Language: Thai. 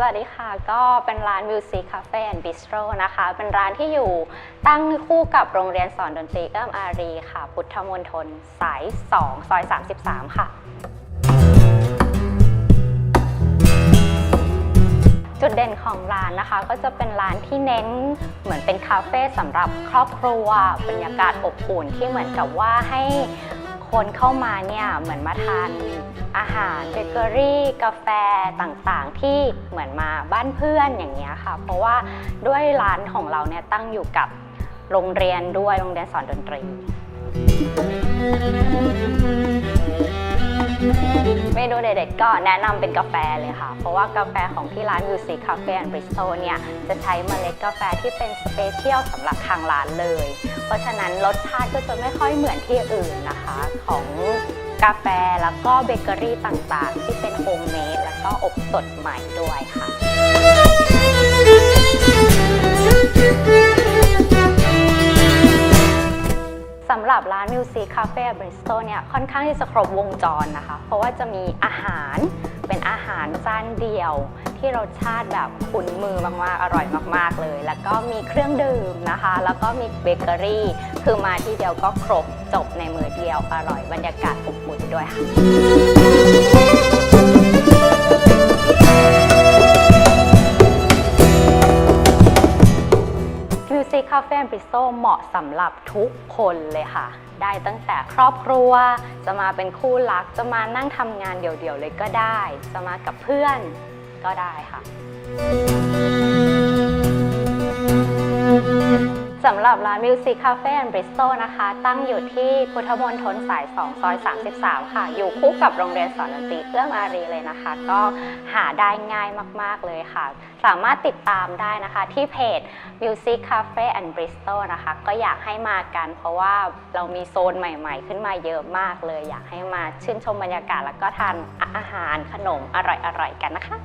สวัสดีค่ะ ก็เป็นร้าน Music Cafe and Bistro นะคะ เป็นร้านที่อยู่ตั้งคู่กับโรงเรียนสอนดนตรีเอื้อมอารีค่ะ พุทธมณฑลสาย 2 ซอย 33 ค่ะ จุดเด่นของร้านนะคะ ก็จะเป็นร้านที่เน้นเหมือนเป็นคาเฟ่สำหรับครอบครัวบรรยากาศอบอุ่นที่เหมือนกับว่าให้คนเข้ามาเนี่ยเหมือนมาทาน อาหารเบเกอรี่ กาแฟต่างๆ ที่เหมือนมาบ้านเพื่อนอย่างเงี้ยค่ะ เพราะว่าด้วยร้านของเราเนี่ยตั้งอยู่กับโรงเรียนด้วยโรงเรียนสอนดนตรี เมนูเด็ดๆก็แนะนำเป็นกาแฟเลยค่ะ เพราะว่ากาแฟของที่ร้าน Music Cafe and Bistro เนี่ยจะใช้เมล็ดกาแฟที่เป็นสเปเชียลสำหรับทางร้านเลย เพราะฉะนั้นรสชาติก็จะไม่ค่อยเหมือนที่อื่นนะคะของ กาแฟแล้วก็เบเกอรี่ต่างๆ ที่เป็นโฮมเมดแล้วก็อบสดใหม่ด้วยค่ะ สำหรับร้านมิวสิคคาเฟ่บริสโตเนี่ยค่อนข้างที่จะครบวงจรนะคะ เพราะว่าจะมีอาหารเป็นอาหารจานเดียว ที่รสชาติแบบคุ้นมือมากๆ อร่อยมากๆเลย แล้วก็มีเครื่องดื่มนะคะ แล้วก็มีเบเกอรี่ คือมาที่เดียวก็ครบจบในมือเดียว อร่อยบรรยากาศอบอุ่นด้วยค่ะ Music Cafe and Bistro เหมาะสำหรับทุกคนเลยค่ะ ได้ตั้งแต่ครอบครัว จะมาเป็นคู่รัก จะมานั่งทำงานเดี่ยวๆเลยก็ได้ จะมากับเพื่อน ก็ได้ค่ะสำหรับร้าน Music Cafe and Bistro นะคะ ตั้งอยู่ที่พุทธมณฑลสาย 2 ซอย 33 ค่ะ อยู่คู่กับโรงเรียนสอนดนตรีเอื้อมอารีเลยนะคะ ก็หาได้ง่ายมากๆเลยค่ะ สามารถติดตามได้นะคะที่เพจ Music Cafe and Bistro นะคะ ก็อยากให้มากัน เพราะว่าเรามีโซนใหม่ๆ ขึ้นมาเยอะมากเลย อยากให้มาชื่นชมบรรยากาศแล้วก็ทานอาหารขนมอร่อยๆกันนะคะ